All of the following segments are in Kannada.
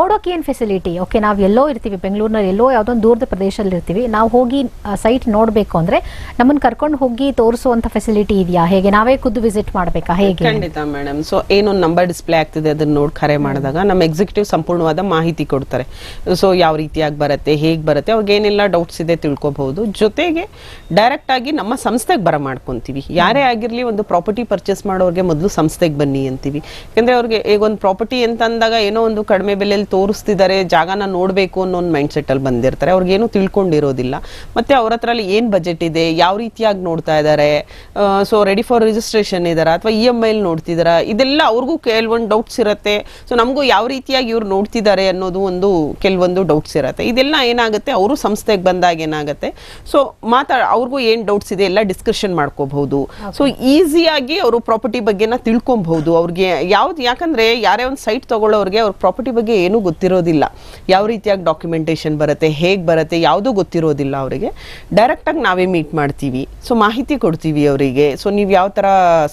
ನೋಡೋಕೆ ಏನು ಫೆಸಿಲಿಟಿ ಓಕೆ ನಾವು ಎಲ್ಲೋ ಇರ್ತೀವಿ ಬೆಂಗಳೂರಿನಲ್ಲಿ ಎಲ್ಲೋ ಯಾವುದೋ ಒಂದು ದೂರದ ಪ್ರದೇಶದಲ್ಲಿ ಇರ್ತೀವಿ. ನಾವು ಹೋಗಿ ಸೈಟ್ ನೋಡಬೇಕು ಅಂದ್ರೆ ನಮ್ಮನ್ನ ಕರ್ಕೊಂಡು ಹೋಗಿ ತೋರಿಸುವಂತ ಫೆಸಿಲಿಟಿ ಇದೆಯಾ? ಹೇಗೆ? ನಾವೇ ಖುದ್ದು ವಿಸಿಟ್ ಮಾಡಬೇಕಾ? ಹೇಗೆ? ಖಂಡಿತ ಮೇಡಮ್ ಸೊ ಏನೊಂದು ನಂಬರ್ ಡಿಸ್ಪ್ಲೇ ಆಗ್ತಿದೆ ಅದನ್ನು ನೋಡಿ ಕರೆ ಮಾಡಿದಾಗ ನಮ್ಮ ಎಕ್ಸಿಕ್ಯೂಟಿವ್ ಸಂಪೂರ್ಣವಾದ ಮಾಹಿತಿ ಕೊಡ್ತಾರೆ. ಸೊ ಯಾವ ರೀತಿಯಾಗಿ ಬರುತ್ತೆ ಹೇಗೆ ಬರುತ್ತೆ ಅವ್ರಿಗೆ ಏನೆಲ್ಲ ಡೌಟ್ಸ್ ಇದೆ ತಿಳ್ಕೊಬಹುದು. ಜೊತೆಗೆ ಡೈರೆಕ್ಟ್ ಆಗಿ ನಮ್ಮ ಸಂಸ್ಥೆಗೆ ಬರ ಮಾಡ್ಕೊಂತೀವಿ. ಯಾರೇ ಆಗಿರಲಿ ಒಂದು ಪ್ರಾಪರ್ಟಿ ಪರ್ಚೇಸ್ ಮಾಡೋರಿಗೆ ಮೊದಲು ಸಂಸ್ಥೆಗೆ ಬನ್ನಿ ಅಂತೀವಿ. ಯಾಕಂದ್ರೆ ಅವ್ರಿಗೆ ಈಗ ಒಂದು ಪ್ರಾಪರ್ಟಿ ಅಂತ ಅಂದಾಗ ಏನೋ ಒಂದು ಕಡಿಮೆ ಬೆಲೆಯಲ್ಲಿ ತೋರಿಸ್ತಿದ್ದಾರೆ ಜಾಗನ ನೋಡಬೇಕು ಅನ್ನೋ ಒಂದು ಮೈಂಡ್ ಸೆಟ್ ಅಲ್ಲಿ ಬಂದಿರ್ತಾರೆ. ಅವ್ರಿಗೇನು ತಿಳ್ಕೊಂಡಿರೋದಿಲ್ಲ. ಮತ್ತೆ ಅವ್ರ ಹತ್ರಲ್ಲಿ ಏನ್ ಬಜೆಟ್ ಇದೆ ಯಾವ ರೀತಿಯಾಗಿ ನೋಡ್ತಾ ಇದ್ದಾರೆ ಸೊ ರೆಡಿ ಫಾರ್ ರಿಜಿಸ್ಟ್ರೇಷನ್ ಇದಾರ ಅಥವಾ ಇ ಎಂ ಐಲಿ ನೋಡ್ತಿದಾರ? ಇದೆಲ್ಲ ಅವ್ರಿಗೂ ಕೆಲವೊಂದು ಡೌಟ್ಸ್ ಇರುತ್ತೆ. ಸೊ ನಮಗೂ ಯಾವ ರೀತಿಯಾಗಿ ಇವ್ರು ನೋಡ್ತಿದ್ದಾರೆ ಅನ್ನೋದು ಒಂದು ಕೆಲವೊಂದು ಡೌಟ್ಸ್ ಇರುತ್ತೆ. ಇದೆಲ್ಲ ಏನಾಗುತ್ತೆ ಅವರು ಸಂಸ್ಥೆಗೆ ಬಂದಾಗ ಏನಾಗುತ್ತೆ. ಸೊ ಮಾತಾ ಅವ್ರಿಗೂ ಏನು ಡೌಟ್ಸ್ ಇದೆ ಎಲ್ಲ ಡಿಸ್ಕಷನ್ ಮಾಡ್ಕೋಬಹುದು. ಸೊ ಈಸಿಯಾಗಿ ಅವರು ಪ್ರಾಪರ್ಟಿ ಬಗ್ಗೆನ ತಿಳ್ಕೊಬಹುದು. ಅವ್ರಿಗೆ ಯಾವ್ದು ಯಾಕಂದ್ರೆ ಯಾರೇ ಒಂದು ಸೈಟ್ ತಗೊಳ್ಳೋರಿಗೆ ಅವ್ರ ಪ್ರಾಪರ್ಟಿ ಬಗ್ಗೆ ಏನೂ ಗೊತ್ತಿರೋದಿಲ್ಲ. ಯಾವ ರೀತಿಯಾಗಿ ಡಾಕ್ಯುಮೆಂಟೇಶನ್ ಬರುತ್ತೆ ಹೇಗೆ ಬರುತ್ತೆ ಯಾವುದೂ ಗೊತ್ತಿರೋದಿಲ್ಲ ಅವರಿಗೆ. ಡೈರೆಕ್ಟಾಗಿ ನಾವೇ ಮೀಟ್ ಮಾಡ್ತೀವಿ. ಸೊ ಮಾಹಿತಿ ಕೊಡ್ತೀವಿ ಅವರಿಗೆ. ಸೊ ನೀವು ಯಾವ ಥರ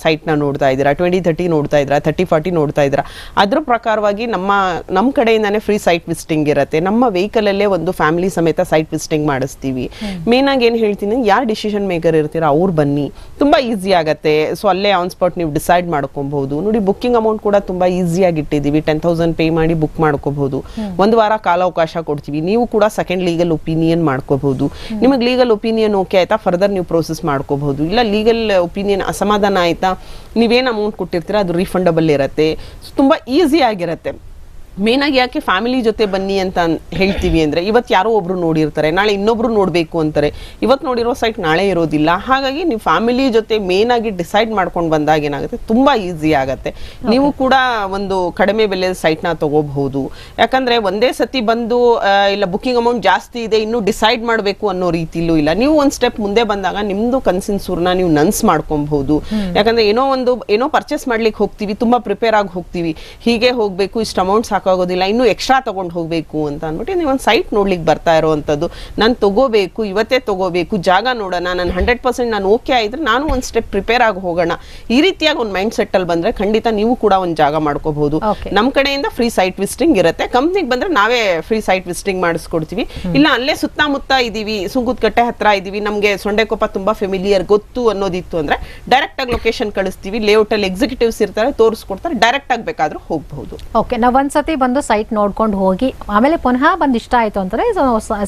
ಸೈಟ್ನ ನೋಡ್ತಾ ಇದ್ದೀರಾ? ಟ್ವೆಂಟಿ ತರ್ಟಿ ನೋಡ್ತಾ ಇದ್ದೀರಾ? ತರ್ಟಿ ಫಾರ್ಟಿ ನೋಡ್ತಾ ಇದ್ದೀರಾ? ಅದ್ರ ಪ್ರಕಾರವಾಗಿ ನಮ್ಮ ನಮ್ಮ ಕಡೆಯಿಂದಾನೇ ಫ್ರೀ ಸೈಟ್ ವಿಸಿಟಿಂಗ್ ಇರುತ್ತೆ. ನಮ್ಮ ವೆಹಿಕಲಲ್ಲೇ ಒಂದು ಫ್ಯಾಮಿಲಿ ಸಮೇತ ಸೈಟ್ ವಿಸಿಟಿಂಗ್ ಮಾಡಿಸ್ತೀವಿ. ಮೇನ್ ಆಗಿ ಏನು ಹೇಳ್ತೀನಿ ಯಾರು ಡಿಸಿಷನ್ ಮೇಕರ್ ಇರ್ತೀರಾ? ಅವ್ರು ಬನ್ನಿ. ತುಂಬಾ ಈಸಿ ಆಗುತ್ತೆ. ಸೊ ಅಲ್ಲೇ ಆನ್ ಸ್ಪಾಟ್ ನೀವು ಡಿಸೈಡ್ ಮಾಡ್ಕೊಬಹುದು. ನೋಡಿ ಬುಕ್ಕಿಂಗ್ ಅಮೌಂಟ್ ಕೂಡ ತುಂಬಾ ಈಸಿಯಾಗಿ ಇಟ್ಟಿದ್ದೀವಿ. ಟೆನ್ ತೌಸಂಡ್ ಪೇ ಮಾಡಿ ಬುಕ್ ಮಾಡ್ಕೋಬಹುದು. ಒಂದು ವಾರ ಕಾಲಾವಕಾಶ ಕೊಡ್ತೀವಿ. ನೀವು ಕೂಡ ಸೆಕೆಂಡ್ ಲೀಗಲ್ ಒಪಿನಿಯನ್ ಮಾಡ್ಕೋಬಹುದು. ನಿಮಗೆ ಲೀಗಲ್ ಒಪಿನಿಯನ್ ಓಕೆ ಆಯ್ತಾ? ಫರ್ದರ್ ನೀವು ಪ್ರೋಸೆಸ್ ಮಾಡ್ಕೋಬಹುದು. ಇಲ್ಲ ಲೀಗಲ್ ಒಪಿನಿಯನ್ ಅಸಮಾಧಾನ ಆಯ್ತಾ? ನೀವೇನು ಅಮೌಂಟ್ ಕೊಟ್ಟಿರ್ತೀರಾ ಅದು ರಿಫಂಡಬಲ್ ಇರುತ್ತೆ. ತುಂಬ ತುಂಬಾ ಈಸಿ ಆಗಿರುತ್ತೆ. ಮೇನ್ ಆಗಿ ಯಾಕೆ ಫ್ಯಾಮಿಲಿ ಜೊತೆ ಬನ್ನಿ ಅಂತ ಹೇಳ್ತೀವಿ ಅಂದ್ರೆ ಇವತ್ತು ಯಾರೋ ಒಬ್ರು ನೋಡಿರ್ತಾರೆ ನಾಳೆ ಇನ್ನೊಬ್ರು ನೋಡ್ಬೇಕು ಅಂತಾರೆ. ಇವತ್ತು ನೋಡಿರೋ ಸೈಟ್ ನಾಳೆ ಇರೋದಿಲ್ಲ. ಹಾಗಾಗಿ ನೀವು ಫ್ಯಾಮಿಲಿ ಜೊತೆ ಮೇನ್ ಆಗಿ ಡಿಸೈಡ್ ಮಾಡ್ಕೊಂಡು ಬಂದಾಗ ಏನಾಗುತ್ತೆ? ತುಂಬಾ ಈಸಿ ಆಗತ್ತೆ. ನೀವು ಕೂಡ ಒಂದು ಕಡಿಮೆ ಬೆಲೆ ಸೈಟ್ನ ತಗೋಬಹುದು. ಯಾಕಂದ್ರೆ ಒಂದೇ ಸತಿ ಬಂದು ಇಲ್ಲ ಬುಕಿಂಗ್ ಅಮೌಂಟ್ ಜಾಸ್ತಿ ಇದೆ ಇನ್ನು ಡಿಸೈಡ್ ಮಾಡಬೇಕು ಅನ್ನೋ ರೀತಿಲೂ ಇಲ್ಲ. ನೀವು ಒಂದು ಸ್ಟೆಪ್ ಮುಂದೆ ಬಂದಾಗ ನಿಮ್ದು ಕನ್ಸಿನ್ ಸೂರ್ನ ನೀವು ನನ್ಸ್ ಮಾಡ್ಕೊಬಹುದು. ಯಾಕಂದ್ರೆ ಏನೋ ಒಂದು ಏನೋ ಪರ್ಚೇಸ್ ಮಾಡ್ಲಿಕ್ಕೆ ಹೋಗ್ತೀವಿ ತುಂಬಾ ಪ್ರಿಪೇರ್ ಆಗಿ ಹೋಗ್ತೀವಿ. ಹೀಗೆ ಹೋಗ್ಬೇಕು ಇಷ್ಟು ಅಮೌಂಟ್ ಸಾಕಾಗೋದಿಲ್ಲ ಇನ್ನೂ ಎಕ್ಸ್ಟ್ರಾ ತಗೊಂಡು ಹೋಗಬೇಕು ಅಂತ ಅಂದ್ಬಿಟ್ಟು ನೀವು ಒಂದು ಸೈಟ್ ನೋಡ್ಲಿಕ್ಕೆ ಬರ್ತಾ ಇರೋವಂಥದ್ದು. ನಾನು ತಗೋಬೇಕು ಇವತ್ತೇ ತಗೋಬೇಕು ಜಾಗ ನೋಡೋಣ ನಾನು ಹಂಡ್ರೆಡ್ ಪರ್ಸೆಂಟ್ ನಾನು ಓಕೆ ಆಯಿದ್ರೆ ನಾನು ಒಂದು ಸ್ಟೆಪ್ ಪ್ರಿಪೇರ್ ಆಗಿ ಹೋಗೋಣ. ಈ ರೀತಿಯಾಗಿ ಒಂದು ಮೈಂಡ್ ಸೆಟ್ ಅಲ್ಲಿ ಬಂದ್ರೆ ಖಂಡಿತ ನೀವು ಕೂಡ ಒಂದು ಜಾಗ ಮಾಡ್ಕೋಬಹುದು. ನಮ್ಮ ಕಡೆಯಿಂದ ಫ್ರೀ ಸೈಟ್ ವಿಸಿಟಿಂಗ್ ಇರುತ್ತೆ. ಕಂಪ್ನಿಗೆ ಬಂದ್ರೆ ನಾವೇ ಫ್ರೀ ಸೈಟ್ ವಿಸಿಟಿಂಗ್ ಮಾಡಿಸ್ಕೊಡ್ತೀವಿ. ಇಲ್ಲ ಅಲ್ಲೇ ಸುತ್ತಮುತ್ತ ಇದೀವಿ ಸುಂಗುದ್ಕಟ್ಟೆ ಹತ್ರ ಇದ್ದೀವಿ ನಮಗೆ ಸೊಂಡೆಕೊಪ್ಪ ತುಂಬಾ ಫೆಮಿಲಿಯರ್ ಗೊತ್ತು ಅನ್ನೋದಿತ್ತು ಅಂದ್ರೆ ಡೈರೆಕ್ಟ್ ಆಗಿ ಲೊಕೇಶನ್ ಕಳಿಸ್ತೀವಿ. ಲೇಔಟ್ ಅಲ್ಲಿ ಎಕ್ಸಿಕ್ಯೂಟಿವ್ಸ್ ಇರ್ತಾರೆ ತೋರಿಸ್ಕೊಡ್ತಾರೆ ಡೈರೆಕ್ಟ್ ಆಗಿ ಬೇಕಾದ್ರೂ ಹೋಗಬಹುದು. ಓಕೆ ನಾವು ಒಂದ್ಸತಿ ಬಂದು ಸೈಟ್ ನೋಡ್ಕೊಂಡು ಹೋಗಿ ಆಮೇಲೆ ಪುನಃ ಬಂದು ಇಷ್ಟ ಆಯ್ತು ಅಂತಂದ್ರೆ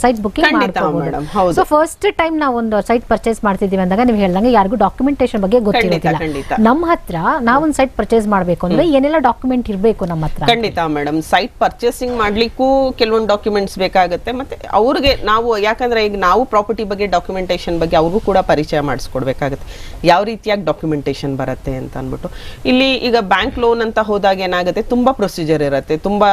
ಸೈಟ್ ಬುಕ್ಕಿಂಗ್ ಖಂಡಿತ madam, ಹೌದು. ಸೊ ಫಸ್ಟ್ ಟೈಮ್ ನಾವು ಒಂದು ಸೈಟ್ ಪರ್ಚೇಸ್ ಮಾಡ್ತಿದೀವಿ ಅಂದಾಗ ನೀವು ಹೇಳ್ದಂಗೆ ಯಾರಿಗೂ ಡಾಕ್ಯುಮೆಂಟೇಶನ್ ಬಗ್ಗೆ ಗೊತ್ತಿರೋದಿಲ್ಲ. ನಮ್ಮ ಹತ್ರ ನಾವೊಂದು ಸೈಟ್ ಪರ್ಚೇಸ್ ಮಾಡ್ಬೇಕು ಅಂದ್ರೆ ಏನೆಲ್ಲ ಡಾಕ್ಯುಮೆಂಟ್ ಇರಬೇಕು ನಮ್ಮ ಹತ್ರ ಖಂಡಿತ ಮೇಡಮ್ ಸೈಟ್ ಪರ್ಚೇಸಿಂಗ್ ಮಾಡ್ಲಿಕ್ಕೂ ಕೆಲವೊಂದು ಡಾಕ್ಯುಮೆಂಟ್ಸ್ ಬೇಕಾಗುತ್ತೆ. ಮತ್ತೆ ಅವ್ರಿಗೆ ನಾವು ಯಾಕಂದ್ರೆ ಈಗ ನಾವು ಪ್ರಾಪರ್ಟಿ ಬಗ್ಗೆ ಡಾಕ್ಯುಮೆಂಟೇಶನ್ ಬಗ್ಗೆ ಅವ್ರಿಗೂ ಕೂಡ ಪರಿಚಯ ಮಾಡಿಸ್ಕೊಡ್ಬೇಕಾಗುತ್ತೆ. ಯಾವ ರೀತಿಯಾಗಿ ಡಾಕ್ಯುಮೆಂಟೇಶನ್ ಬರುತ್ತೆ ಅಂತ ಅಂದ್ಬಿಟ್ಟು. ಇಲ್ಲಿ ಈಗ ಬ್ಯಾಂಕ್ ಲೋನ್ ಅಂತ ಹೋದಾಗ ಏನಾಗುತ್ತೆ? ತುಂಬಾ ಪ್ರೊಸೀಜರ್ ಇರುತ್ತೆ. ತುಂಬಾ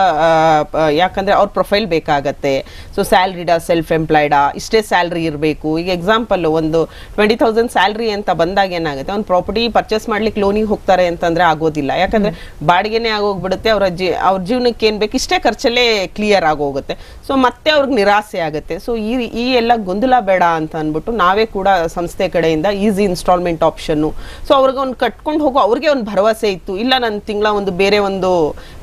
ಯಾಕಂದ್ರೆ ಅವ್ರ ಪ್ರೊಫೈಲ್ ಬೇಕಾಗತ್ತೆ. ಸೊ ಸ್ಯಾಲ್ರಿಡಾ ಸೆಲ್ಫ್ ಎಂಪ್ಲಾಯ್ಡಾ ಇಷ್ಟೇ ಸ್ಯಾಲ್ರಿ ಇರಬೇಕು. ಈಗ ಎಕ್ಸಾಂಪಲ್ಲು ಒಂದು ಟ್ವೆಂಟಿ ತೌಸಂಡ್ ಸ್ಯಾಲ್ರಿ ಅಂತ ಬಂದಾಗ ಏನಾಗುತ್ತೆ? ಒಂದು ಪ್ರಾಪರ್ಟಿ ಪರ್ಚೇಸ್ ಮಾಡ್ಲಿಕ್ಕೆ ಲೋನಿಗೆ ಹೋಗ್ತಾರೆ ಅಂತಂದರೆ ಆಗೋದಿಲ್ಲ. ಯಾಕಂದರೆ ಬಾಡಿಗೆನೇ ಆಗೋಗ್ಬಿಡುತ್ತೆ ಅವರ ಜಿ ಅವ್ರ ಜೀವನಕ್ಕೆ ಏನು ಬೇಕು? ಇಷ್ಟೇ ಖರ್ಚಲ್ಲೇ ಕ್ಲಿಯರ್ ಆಗೋಗುತ್ತೆ. ಸೊ ಮತ್ತೆ ಅವ್ರಿಗೆ ನಿರಾಸೆ ಆಗುತ್ತೆ. ಸೊ ಈ ಈ ಎಲ್ಲ ಗೊಂದಲ ಬೇಡ ಅಂತ ಅಂದ್ಬಿಟ್ಟು ನಾವೇ ಕೂಡ ಸಂಸ್ಥೆ ಕಡೆಯಿಂದ ಈಸಿ ಇನ್ಸ್ಟಾಲ್ಮೆಂಟ್ ಆಪ್ಷನ್ನು ಸೊ ಅವ್ರಿಗೆ ಒಂದು ಕಟ್ಕೊಂಡು ಹೋಗೋ ಅವ್ರಿಗೆ ಒಂದು ಭರವಸೆ ಇತ್ತು. ಇಲ್ಲ ನನ್ನ ತಿಂಗಳ ಒಂದು ಬೇರೆ ಒಂದು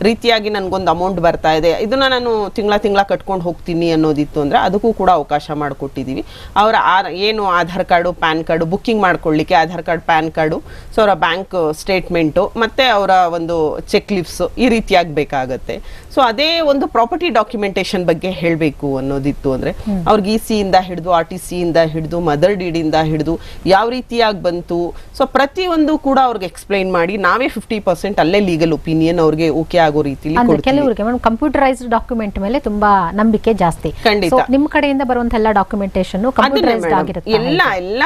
ರೀತಿಯಾಗಿ ನನಗೊಂದು ಅಮೌಂಟ್ ಬರ್ತಾ ಇದೆ. ಇದನ್ನು ನಾನು ತಿಂಗಳ ತಿಂಗಳ ಕಟ್ಕೊಂಡು ಹೋಗ್ತೀನಿ ಅನ್ನೋದಿತ್ತು ಅಂದರೆ ಅದಕ್ಕೂ ಕೂಡ ಅವಕಾಶ ಮಾಡಿಕೊಟ್ಟಿದ್ದೀವಿ ಅವರ ಆ- ಏನು Aadhaar card, PAN card booking ಮಾಡ್ಕೊಳ್ಳಿಕ್ಕೆ Aadhaar card, PAN card, so ಅವರ ಬ್ಯಾಂಕ್ ಸ್ಟೇಟ್ಮೆಂಟು ಮತ್ತು ಅವರ ಒಂದು ಚೆಕ್ ಲಿಫ್ಸು ಈ ರೀತಿಯಾಗಿ ಬೇಕಾಗತ್ತೆ. ಸೊ ಅದೇ ಒಂದು ಪ್ರಾಪರ್ಟಿ ಡಾಕ್ಯುಮೆಂಟೇಶನ್ ಬಗ್ಗೆ ಹೇಳಬೇಕು ಅನ್ನೋದಿತ್ತು ಅಂದ್ರೆ ಅವ್ರಿಗೆ ಇ ಸಿ ಇಂದ ಹಿಡಿದು ಆರ್ ಟಿ ಸಿ ಇಂದ ಹಿಡಿದು ಮದರ್ ಡೀಡ್ ಇಂದ ಹಿಡಿದು ಯಾವ ರೀತಿಯಾಗಿ ಬಂತು? ಸೊ ಪ್ರತಿಯೊಂದು ಕೂಡ ಅವ್ರಿಗೆ ಎಕ್ಸ್ಪ್ಲೈನ್ ಮಾಡಿ ನಾವೇ ಫಿಫ್ಟಿ ಪರ್ಸೆಂಟ್ ಅಲ್ಲೇ ಲೀಗಲ್ ಒಪಿನಿಯನ್ ಅವ್ರಿಗೆ ಓಕೆ ಆಗೋ ಅಂದ್ರೆ ಕೆಲವರಿಗೆ ಮೇಡಮ್ ಕಂಪ್ಯೂಟರೈಸ್ಡ್ ಡಾಕ್ಯುಮೆಂಟ್ ಮೇಲೆ ತುಂಬಾ ನಂಬಿಕೆ ಜಾಸ್ತಿ. ಖಂಡಿತ. ನಿಮ್ಮ ನಿಮ್ ಕಡೆಯಿಂದ ಬರುವಂತ ಎಲ್ಲ ಡಾಕ್ಯುಮೆಂಟೇಶನ್ ಎಲ್ಲ ಎಲ್ಲ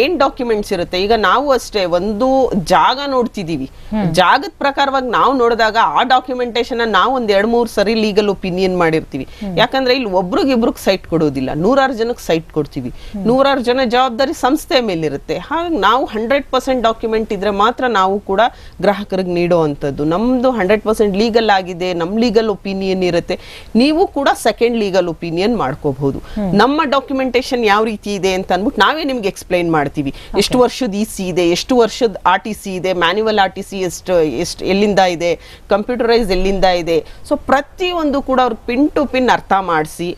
ಏನ್ ಡಾಕ್ಯುಮೆಂಟ್ಸ್ ಇರುತ್ತೆ? ಈಗ ನಾವು ಅಷ್ಟೇ ಒಂದು ಜಾಗ ನೋಡ್ತಿದೀವಿ. ಜಾಗದ ಪ್ರಕಾರವಾಗಿ ನಾವು ನೋಡಿದಾಗ ಆ ಡಾಕ್ಯುಮೆಂಟೇಶನ್ ನಾವು ಒಂದ್ ಎರಡ್ ಮೂರ್ ಸರಿ ಲೀಗಲ್ ಒಪಿನಿಯನ್ ಮಾಡಿರ್ತೀವಿ. ಯಾಕಂದ್ರೆ ಇಲ್ಲಿ ಒಬ್ರಿಗಿಬ್ರಿಗೆ ಸೈಟ್ ಕೊಡೋದಿಲ್ಲ. ನೂರಾರು ಜನಕ್ಕೆ ಸೈಟ್ ಕೊಡ್ತೀವಿ. ನೂರಾರು ಜನ ಜವಾಬ್ದಾರಿ ಸಂಸ್ಥೆ ಮೇಲಿರುತ್ತೆ. ಹಾಗಾಗಿ ನಾವು ಹಂಡ್ರೆಡ್ ಪರ್ಸೆಂಟ್ ಡಾಕ್ಯುಮೆಂಟ್ ಇದ್ರೆ ಮಾತ್ರ ನಾವು ಕೂಡ ಗ್ರಾಹಕರಿಗೆ ನೀಡೋ ನಮ್ಮದು ನಮ್ದು ಹಂಡ್ರೆಡ್ ಪರ್ಸೆಂಟ್ ಲೀಗಲ್ ಆಗಿದೆ ನಮ್ ಲೀಗಲ್ ಒಪಿನಿಯನ್ ಇರುತ್ತೆ. ನೀವು ಕೂಡ ಸೆಕೆಂಡ್ ಲೀಗಲ್ ಒಪಿನಿಯನ್ ಮಾಡ್ಕೋಬಹುದು. ನಮ್ಮ ಡಾಕ್ಯುಮೆಂಟೇಶನ್ ಯಾವ ರೀತಿ ಇದೆ ಅಂತ ಅಂದ್ಬಿಟ್ಟು ನಾವೇ ನಿಮ್ಗೆ ಎಕ್ಸ್ಪ್ಲೈನ್ ಮಾಡ್ತೀವಿ. ಎಷ್ಟು ವರ್ಷದ ಇ ಸಿ ಇದೆ ಎಷ್ಟು ವರ್ಷದ ಆರ್ ಟಿ ಸಿ ಇದೆ ಮ್ಯಾನ್ಯುವಲ್ ಆರ್ ಟಿ ಸಿ ಎಷ್ಟು ಎಷ್ಟು ಎಲ್ಲಿಂದ ಇದೆ ಕಂಪ್ಯೂಟರೈಸ್ ಎಲ್ಲಿಂದ ಇದೆ. ಸೊ ಸೊ ಪ್ರತಿಯೊಂದು ಕೂಡ ಅವ್ರು ಪಿನ್ ಟು ಪಿನ್ ಅರ್ಥ ಮಾಡಿಸಿ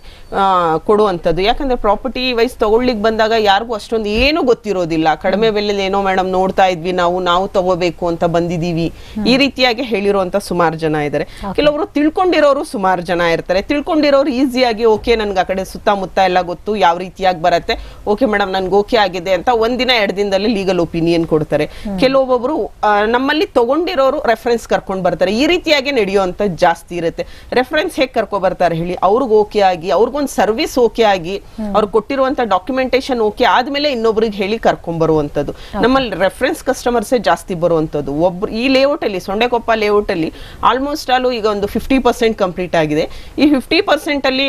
ಕೊಡುವಂಥದ್ದು. ಯಾಕಂದ್ರೆ ಪ್ರಾಪರ್ಟಿ ವೈಸ್ ತಗೊಳ್ಳಿಕ್ ಬಂದಾಗ ಯಾರಿಗೂ ಅಷ್ಟೊಂದು ಏನೂ ಗೊತ್ತಿರೋದಿಲ್ಲ. ಕಡಿಮೆ ಬೆಲೆಯಲ್ಲಿ ಏನೋ ಮೇಡಮ್ ನೋಡ್ತಾ ಇದ್ವಿ ನಾವು ನಾವು ತಗೋಬೇಕು ಅಂತ ಬಂದಿದೀವಿ. ಈ ರೀತಿಯಾಗಿ ಹೇಳಿರುವಂಥ ಸುಮಾರು ಜನ ಇದ್ದಾರೆ ಕೆಲವರು ತಿಳ್ಕೊಂಡಿರೋರು ಸುಮಾರು ಜನ ಇರ್ತಾರೆ. ತಿಳ್ಕೊಂಡಿರೋರು ಈಸಿಯಾಗಿ ಓಕೆ ನನ್ಗೆ ಆ ಕಡೆ ಸುತ್ತಮುತ್ತ ಎಲ್ಲ ಗೊತ್ತು ಯಾವ ರೀತಿಯಾಗಿ ಬರುತ್ತೆ. ಓಕೆ ಮೇಡಮ್ ನನ್ಗೆ ಓಕೆ ಆಗಿದೆ ಅಂತ ಒಂದಿನ ಎರಡು ದಿನದಲ್ಲಿ ಲೀಗಲ್ ಒಪಿನಿಯನ್ ಕೊಡ್ತಾರೆ. ಕೆಲವೊಬ್ಬೊಬ್ರು ಆ, ನಮ್ಮಲ್ಲಿ ತಗೊಂಡಿರೋರು ರೆಫರೆನ್ಸ್ ಕರ್ಕೊಂಡು ಬರ್ತಾರೆ. ಈ ರೀತಿಯಾಗಿ ನಡೆಯುವಂಥ ಜಾಸ್ತಿ ಇರುತ್ತೆ. ರೆಫರೆನ್ಸ್ ಹೇಗೆ ಕರ್ಕೊ ಬರ್ತಾರೆ ಹೇಳಿ? ಅವ್ರಿಗೆ ಓಕೆ ಆಗಿ ಅವ್ರಿಗೊಂದು ಸರ್ವಿಸ್ ಓಕೆ ಆಗಿ ಅವ್ರು ಕೊಟ್ಟಿರುವಂತ ಡಾಕ್ಯುಮೆಂಟೇಶನ್ ಓಕೆ ಆದ್ಮೇಲೆ ಇನ್ನೊಬ್ರಿಗೆ ಹೇಳಿ ಕರ್ಕೊಂಡ್ ಬರುವಂತದ್ದು. ನಮ್ಮಲ್ಲಿ ರೆಫರೆನ್ಸ್ ಕಸ್ಟಮರ್ಸೇ ಜಾಸ್ತಿ ಬರುವಂತದ್ದು. ಒಬ್ರು ಈ ಲೇಔಟ್ ಅಲ್ಲಿ ಸೊಂಡೆಕೊಪ್ಪ ಲೇಔಟ್ ಅಲ್ಲಿ ಆಲ್ಮೋಸ್ಟ್ ಆಲ್ ಈಗ ಒಂದು ಫಿಫ್ಟಿ ಪರ್ಸೆಂಟ್ ಕಂಪ್ಲೀಟ್ ಆಗಿದೆ. ಈ ಫಿಫ್ಟಿ ಪರ್ಸೆಂಟ್ ಅಲ್ಲಿ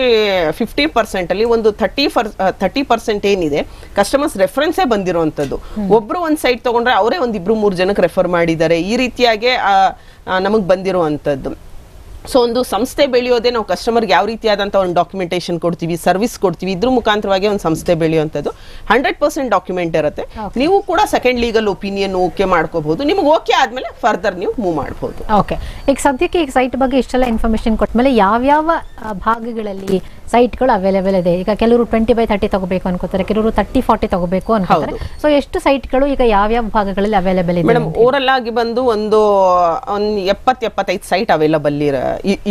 ಫಿಫ್ಟಿ ಪರ್ಸೆಂಟ್ ಅಲ್ಲಿ ಒಂದು ಥರ್ಟಿ ಥರ್ಟಿ ಪರ್ಸೆಂಟ್ ಏನಿದೆ ಕಸ್ಟಮರ್ಸ್ ರೆಫರೆನ್ಸೇ ಬಂದಿರುವಂತದ್ದು. ಒಬ್ರು ಒಂದ್ ಸೈಟ್ ತಗೊಂಡ್ರೆ ಅವರೇ ಒಂದ್ ಇಬ್ರು ಮೂರು ಜನಕ್ಕೆ ರೆಫರ್ ಮಾಡಿದ್ದಾರೆ. ಈ ರೀತಿಯಾಗಿ ನಮಗೆ ಬಂದಿರುವಂತದ್ದು. ಸೊ ಒಂದು ಸಂಸ್ಥೆ ಬೆಳೆಯೋದೇ ನಾವು ಕಸ್ಟಮರ್ಗೆ ಯಾವ ರೀತಿಯಾದಂಥ ಒಂದು ಡಾಕ್ಯುಮೆಂಟೇಶನ್ ಕೊಡ್ತೀವಿ ಸರ್ವಿಸ್ ಕೊಡ್ತೀವಿ ಇದ್ರ ಮುಖಾಂತರವಾಗಿ ಒಂದು ಸಂಸ್ಥೆ ಬೆಳೆಯುವಂಥದ್ದು. ಹಂಡ್ರೆಡ್ ಪರ್ಸೆಂಟ್ ಡಾಕ್ಯುಮೆಂಟ್ ಇರುತ್ತೆ. ನೀವು ಕೂಡ ಸೆಕೆಂಡ್ ಲೀಗಲ್ ಒಪಿನಿಯನ್ ಓಕೆ ಮಾಡ್ಕೋಬಹುದು. ನಿಮ್ಗೆ ಓಕೆ ಆದ್ಮೇಲೆ ಫರ್ದರ್ ನೀವು ಮೂವ್ ಮಾಡಬಹುದು ಓಕೆ ಈಗ ಸದ್ಯಕ್ಕೆ ಈಗ ಸೈಟ್ ಬಗ್ಗೆ ಇಷ್ಟೆಲ್ಲ ಇನ್ಫಾರ್ಮೇಶನ್ ಕೊಟ್ಮೇಲೆ ಯಾವ್ಯಾವ ಭಾಗಗಳಲ್ಲಿ ಸೈಟ್ಗಳು ಅವೈಲೇಬಲ್ ಇದೆ? ಈಗ ಕೆಲವರು ಟ್ವೆಂಟಿ ಬೈ ತರ್ಟಿ ತಗೋಬೇಕು ಅನ್ಕೋತಾರೆ ಕೆಲವರು ತರ್ಟಿ ಫಾರ್ಟಿ ತಗೋಬೇಕು ಅನ್ಕೋತಾರೆ. ಸೊ ಎಷ್ಟು ಸೈಟ್ಗಳು ಈಗ ಯಾವ್ಯಾವ ಭಾಗಗಳಲ್ಲಿ ಅವೈಲೇಬಲ್ ಇದೆ ಮೇಡಮ್ ಓವರಲ್ ಆಗಿ ಬಂದು ಒಂದು ಒಂದು ಎಪ್ಪತ್ ಎಪ್ಪತ್ತೈದು ಸೈಟ್ ಅವೈಲೇಬಲ್ ಇರ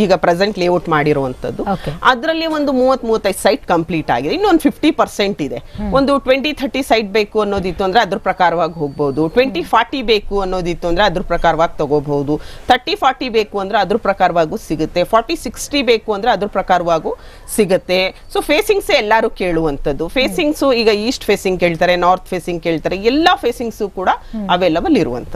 ಈಗ ಪ್ರೆಸೆಂಟ್ ಲೇಔಟ್ ಮಾಡಿರುವಂತದ್ದು ಅದರಲ್ಲಿ ಒಂದು ಮೂವತ್ ಮೂವತ್ತೈದು ಸೈಟ್ ಕಂಪ್ಲೀಟ್ ಆಗಿದೆ. ಇನ್ನೊಂದು ಫಿಫ್ಟಿ ಪರ್ಸೆಂಟ್ ಇದೆ. ಒಂದು ಟ್ವೆಂಟಿ ಥರ್ಟಿ ಸೈಟ್ ಬೇಕು ಅನ್ನೋದಿತ್ತು ಅಂದ್ರೆ ಅದ್ರ ಪ್ರಕಾರವಾಗಿ ಹೋಗ್ಬೋದು. ಟ್ವೆಂಟಿ ಫಾರ್ಟಿ ಬೇಕು ಅನ್ನೋದಿತ್ತು ಅಂದ್ರೆ ಅದ್ರ ಪ್ರಕಾರವಾಗಿ ತಗೋಬಹುದು. ತರ್ಟಿ ಫಾರ್ಟಿ ಬೇಕು ಅಂದ್ರೆ ಅದ್ರ ಪ್ರಕಾರವಾಗೂ ಸಿಗುತ್ತೆ. ಫಾರ್ಟಿ ಸಿಕ್ಸ್ಟಿ ಬೇಕು ಅಂದ್ರೆ ಅದ್ರ ಪ್ರಕಾರವಾಗೂ ಸಿಗುತ್ತೆ. ಸೊ ಫೇಸಿಂಗ್ಸ್ ಎಲ್ಲರೂ ಕೇಳುವಂಥದ್ದು. ಫೇಸಿಂಗ್ಸು ಈಗ ಈಸ್ಟ್ ಫೇಸಿಂಗ್ ಕೇಳ್ತಾರೆ ನಾರ್ತ್ ಫೇಸಿಂಗ್ ಕೇಳ್ತಾರೆ ಎಲ್ಲಾ ಫೇಸಿಂಗ್ಸು ಕೂಡ ಅವೈಲಬಲ್ ಇರುವಂಥದ್ದು.